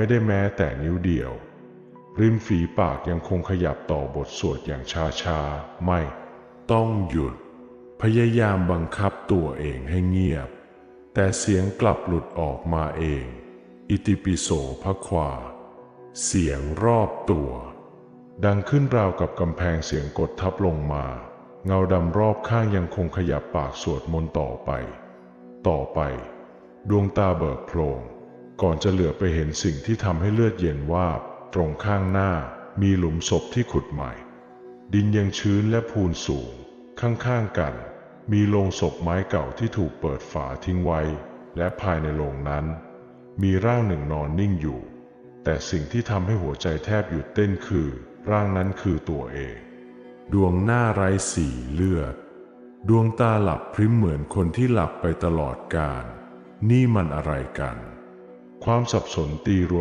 ไม่ได้แม้แต่นิ้วเดียว ริมฝีปากยังคงขยับต่อบทสวดอย่างชาชาๆไม่ ต้องหยุด พยายามบังคับตัวเองให้เงียบ แต่เสียงกลับหลุดออกมาเอง อิติปิโสพระควา เสียงรอบตัว ดังขึ้นราวกับกำแพงเสียงกดทับลงมา เงาดำรอบข้างยังคงขยับปากสวดมนต์ต่อไป ต่อไป ดวงตาเบิกโพรง ก่อนจะเหลือไปเห็นสิ่งที่ทำให้เลือดเย็นวาบ ตรงข้างหน้ามีหลุมศพที่ขุดใหม่ ดินยังชื้นและพูนสูง ข้างๆกัน มีโลงศพไม้เก่าที่ถูกเปิดฝาทิ้งไว้ และภายในโลงนั้น มีร่างหนึ่งนอนนิ่งอยู่ แต่สิ่งที่ทำให้หัวใจแทบหยุดเต้นคือ ร่างนั้นคือตัวเอง ดวงหน้าไร้สีเลือด ดวงตาหลับพริ้มเหมือนคนที่หลับไปตลอดกาลนี่มันอะไรกัน ความสับสนตีรวม